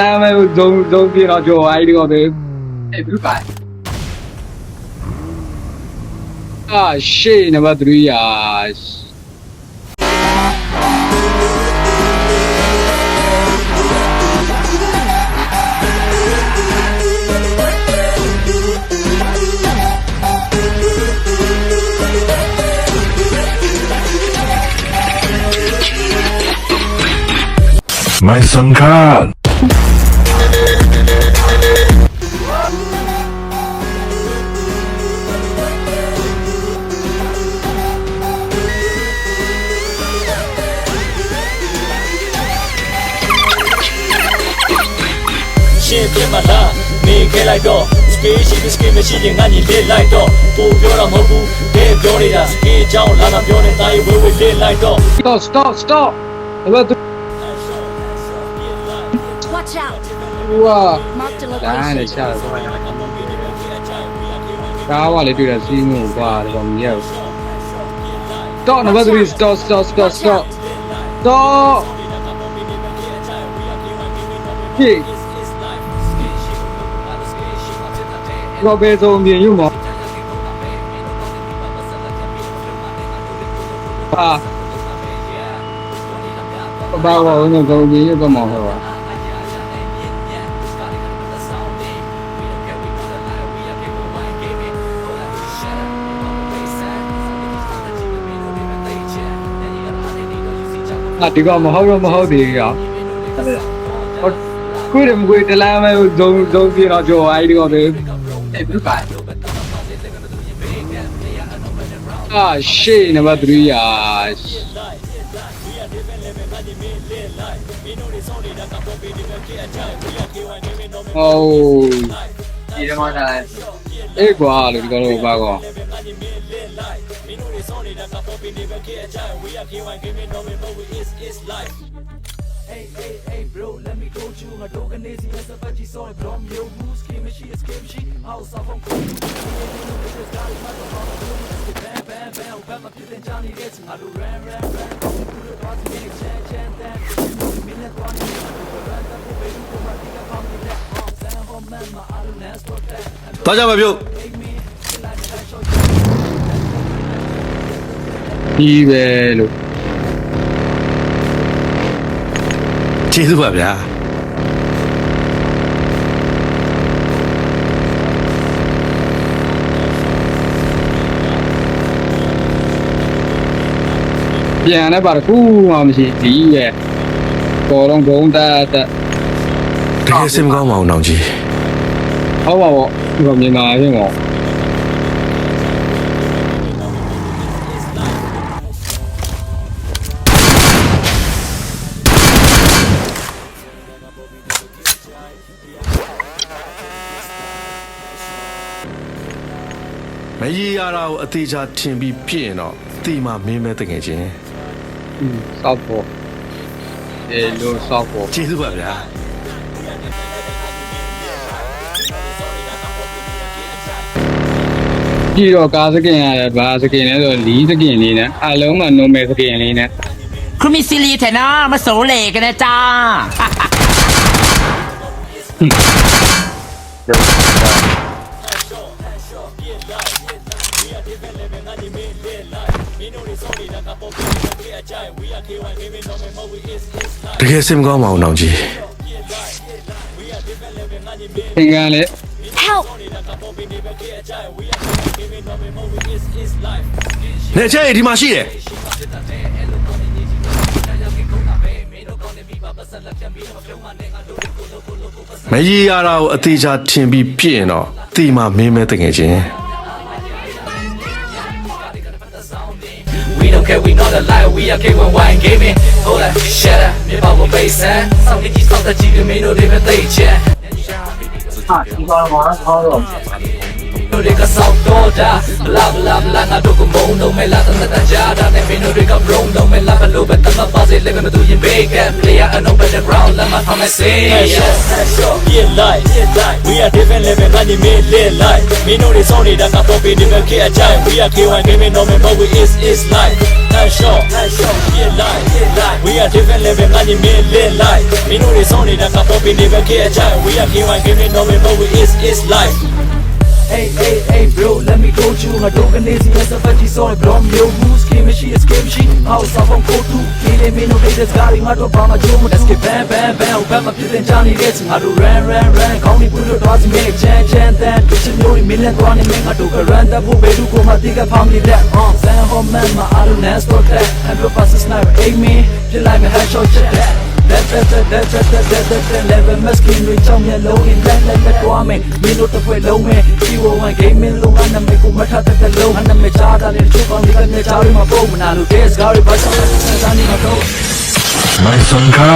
Nah, man, don't don't be not your idea of it. Hey, blue guy. Ah, shit, number three, ah. ไม่สำคัญ ရှင်းပြမလားနေခဲ့လိုက်တော့ space ရှိ skin မရှိရင်ငါညီလေးလိုက်တော့ကိုပြောတာမဟုတ်ဘူးတဲပြောနေတာ skin အကြောင်းလာတာပြောနေတာရေးဝေးဝေးလေးလိုက်တော့ stop stop stop နံပါတ်3 Watch out! ဝါ Mark the ဒါနဲ့ location. ရှာတယ်ကားဝါလေးတွေ့တာစီးမှုကွာဒီကောင်မရဘူး stop နံပါတ်3 stop stop stop stop stop ဟေး တော့ဘယ်ဆုံးမြင်ယူမဟာဘာဘာဝင်တော့မြင်ယူတော့မဟုတ်ပါ啊，ဒီကောင်မဟုတ်တော့မဟုတ်သေးဘူးရောဟိုကိုရမကိုတလားမဲဇုံဇုံပြေတော့ကြောအဲ့ဒီ everybody. Ah, şey ne var ya? Oh. E qua lo dicono qua qua. Life. ကောင်ပဲအဲ့ဘူးပါအာရှေ့နံပါတ်3ရာ ဟိုဒီတော့မှလာအေးကွာလို့ဒီကောင်တော့ပါကော တော့ကြမပြုတ် ဒီပဲလို့ ကျေးဇူးပါဗျာပြန်လည်းပါတခုမှမရှိဒီပဲပေါ်တော့ဂုံးတက်တက်တကယ်စင်မကောင်းပါအောင်နောင်ကြီးဟုတ်ပါဘောဒီကောင်မြန်မာချင်းကော မကြီးရတာကိုအသေးချာထင်ပြီးပြည့်ရင်တော့တီမမင်းမဲတကယ်ချင်း อืมစောက်ပေါ်အေးလို့စောက်ပေါ် ကျေးဇူးပါဗျာ ကြည့်တော့ကားစကင်ရတယ်ဘာစကင်လဲဆိုလီးစကင်လေးနဲ့အလုံးမှနုံမယ်စကင်လေးနဲ့ คุณมีซีรีส์เถอะน ဒီပဲလေမင်းငါညီမေးလေးလိုက်မင်းတို့တွေစောနေတာကပေါ်ပြီးတော့အချိုင် we are KY baby no more we is is တကယ်စိတ်မကောင်းပါဘူးနောင်ကြီးသင်္ကန်းလေ help နေချေဒီမှာရှိတယ်မကြီးရတာကိုအသေးချာထင်ပြီးပြင့်တော့တီမာမင်းမဲတကယ်ချင်း We don't care, we know the lie, we are king when wine gaming. Hold up, shut up, မြေပေါင်းပေးစမ်းစောင့်ကြည့်စောင့်တကြည့်မင်းတို့တွေပဲသိချင် တို့ တွေကစောက်တော့တာဘလာဘလာဘလာငါတို့ကမုံတော့မဲလာတနတကြာတာနဲ့မင်းတို့တွေက brown တော့မဲလာဘလို့ပဲတမပါစေလေမတူရင် big up player I know better ground လာမထောင်းမဲစေ Yeah light We are different level ငါညီမင်း lit light မင်းတို့တွေစောင်းနေတာက pop in the kid အကြိုင် We are K1 gaming no man but we is is light Nice shot Yeah light We are different level ငါညီမင်း lit light မင်းတို့တွေစောင်းနေတာက pop in the kid အကြိုင် We are K1 gaming no man but we is is light Hey, hey, hey, bro, let me go to ငါတို့ကနေစီရဲ့စပတ်ကြီးစောင်း blow မျိုးဘူး scheme ရှိ escape ရှိ house up on go to ဒီနေ့မင်းတို့ haters ကလည်းငါတို့ဘာမှကြိုးမ let's get bam bam bam. ဘာမှဖြစ်တဲ့ကြာနေတဲ့ငါတို့ run run run ကောင်းနေဘူးလို့တွားစီမဲ့ချမ်းချမ်းတန်ဒီချမျိုးတွေမင်းလက်သွားနေမင်းငါတို့က run. တတ်ဖို့ဘယ်သူကမှတိက family that on San Home man မှာ I don't ask for that. And your pass sniper aim me ပြလိုက်မဲ့ headshot check that. That that that that that that that that that level masking တွေကြောင့်မျက်လုံးနဲ့လက်လက်လက်သွားမယ်မင်းတို့တစ်ဖွဲ့လုံးမယ်ဒီဝဝ gaming လုံးကနာမည်ကိုမထတဲ့တဲ့လုံးအနာမည်ချတာလေချိုးကောင်းတွေကမျက်ကြားတွေမှာပုံမနာလို့ days ကားတွေပါဆောင်တဲ့စမ်းနေမှာတော့မိုင်စံခါ